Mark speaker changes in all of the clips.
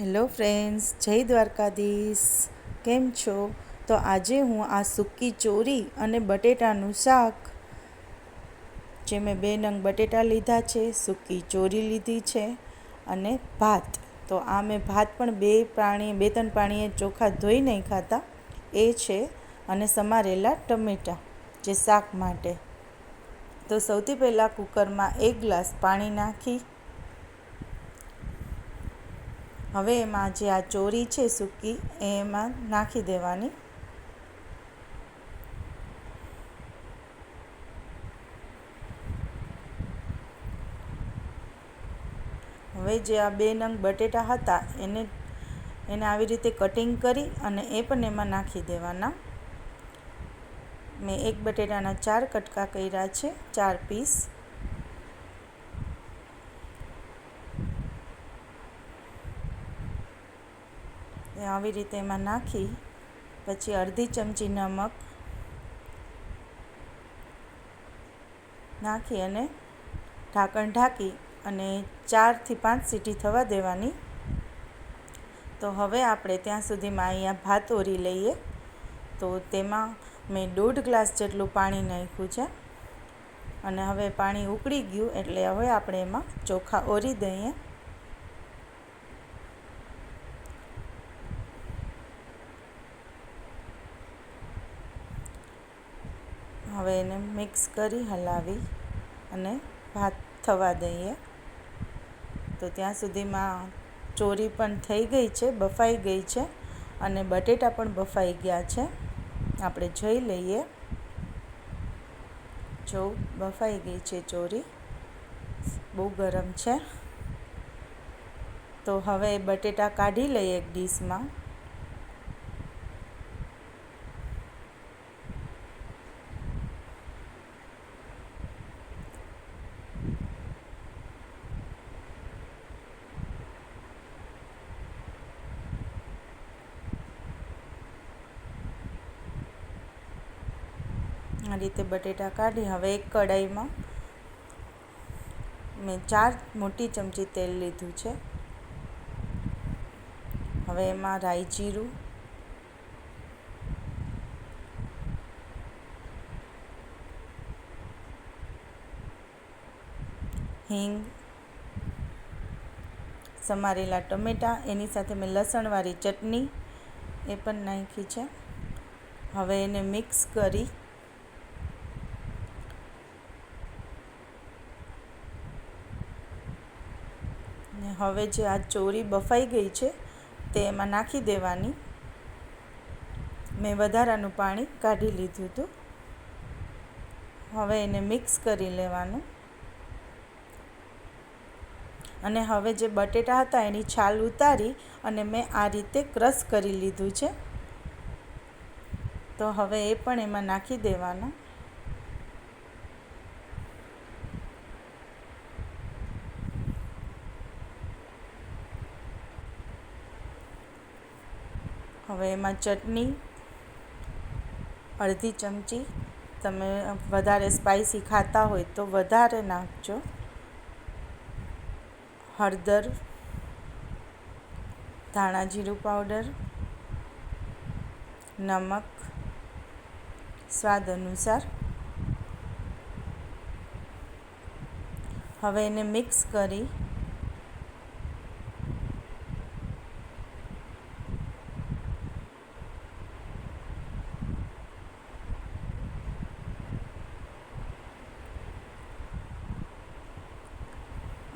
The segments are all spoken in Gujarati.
Speaker 1: હેલો ફ્રેન્ડ્સ, જય દ્વારકાધીશ. કેમ છો? તો આજે હું આ સૂકી ચોરી અને બટેટાનું શાક, જે મેં બે નંગ બટેટા લીધા છે, સૂકી ચોરી લીધી છે અને ભાત. તો આ મેં ભાત પણ બે પાણી બે ત્રણ પાણીએ ચોખા ધોઈ નહીં ખાતા એ છે અને સમારેલા ટમેટાં, જે શાક માટે. તો સૌથી પહેલાં કુકરમાં એક ગ્લાસ પાણી નાખી હવે એમાં જે આ ચોરી છે સૂકી, એ એમાં નાખી દેવાની. હવે જે આ બે નંગ બટેટા હતા, એને એને આવી રીતે કટિંગ કરી અને એ પણ એમાં નાખી દેવાના. મેં એક બટેટાના ચાર કટકા કર્યા છે, ચાર પીસ આવી રીતે એમાં નાખી, પછી અડધી ચમચી નમક નાખી અને ઢાંકણ ઢાંકી અને ચારથી પાંચ સીટી થવા દેવાની. તો હવે આપણે ત્યાં સુધીમાં અહીંયા ભાત ઓરી લઈએ. તો તેમાં મેં દોઢ ગ્લાસ જેટલું પાણી નાખ્યું છે. અને હવે પાણી ઉકળી ગયું એટલે હવે આપણે એમાં ચોખા ઓરી દઈએ. હવે એને મિક્સ કરી હલાવી અને ભાત થવા દઈએ. તો ત્યાં સુધીમાં ચોરી પણ થઈ ગઈ છે, બફાઈ ગઈ છે અને બટેટા પણ બફાઈ ગયા છે. આપણે જોઈ લઈએ. જો બફાઈ ગઈ છે ચોરી, બહુ ગરમ છે. તો હવે બટેટા કાઢી લઈએ એક ડીશમાં. રીતે બટેટા કાઢી. હવે એક કઢાઈમાં મેં ચાર મોટી ચમચી તેલ લીધું છે. હવે એમાં રાઈ જીરું, હિંગ, સમારેલા ટમેટા, એની સાથે મેં લસણવાળી ચટણી એ પણ નાખી છે. હવે એને મિક્સ કરી ને હવે જે આ ચોરી બફાઈ ગઈ છે, તે એમાં નાખી દેવાની. મેં વધારાનું પાણી કાઢી લીધું હતું. હવે એને મિક્સ કરી લેવાનું. અને હવે જે બટેટા હતા એની છાલ ઉતારી અને મેં આ રીતે ક્રશ કરી લીધું છે. તો હવે એ પણ એમાં નાખી દેવાના. હવે એમાં ચટણી, અડધી ચમચી. તમે વધારે સ્પાઇસી ખાતા હોય તો વધારે નાખજો. હળદર, ધાણા જીરું પાવડર નમક, સ્વાદ અનુસાર. હવે એને મિક્સ કરી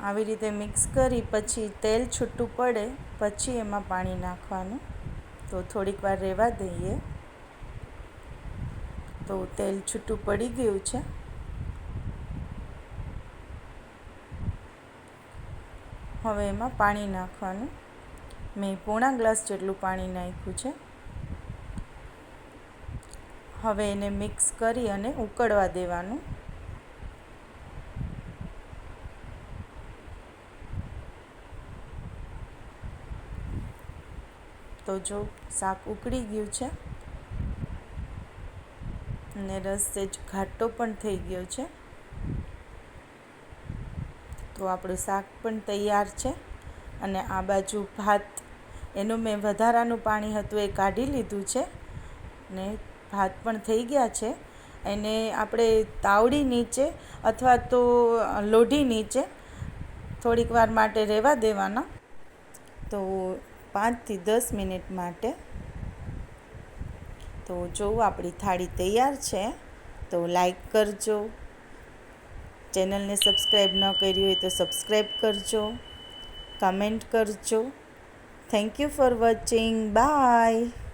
Speaker 1: આવી રીતે મિક્સ કરી પછી તેલ છૂટું પડે, પછી એમાં પાણી નાખવાનું. તો થોડીક વાર રહેવા દઈએ. તો તેલ છૂટું પડી ગયું છે. હવે એમાં પાણી નાખવાનું. મેં પોણા ગ્લાસ જેટલું પાણી નાખ્યું છે. હવે એને મિક્સ કરી અને ઉકળવા દેવાનું. તો જો શાક ઉકળી ગયું છે અને રસ સેજ ઘાટો પણ થઈ ગયો છે. તો આપણું શાક પણ તૈયાર છે અને આ બાજુ ભાત એનું મેં વધારાનું પાણી હતું એ કાઢી લીધું છે ને ભાત પણ થઈ ગયા છે. એને આપણે તાવડી નીચે અથવા તો લોઢી નીચે થોડીક વાર માટે રહેવા દેવાના. તો પાંચથી દસ મિનિટ માટે. તો જોવું આપણી થાળી તૈયાર છે, તો લાઈક કરજો. ચેનલને સબસ્ક્રાઈબ ન કરી હોય તો સબસ્ક્રાઈબ કરજો. કમેન્ટ કરજો. Thank you for watching. Bye.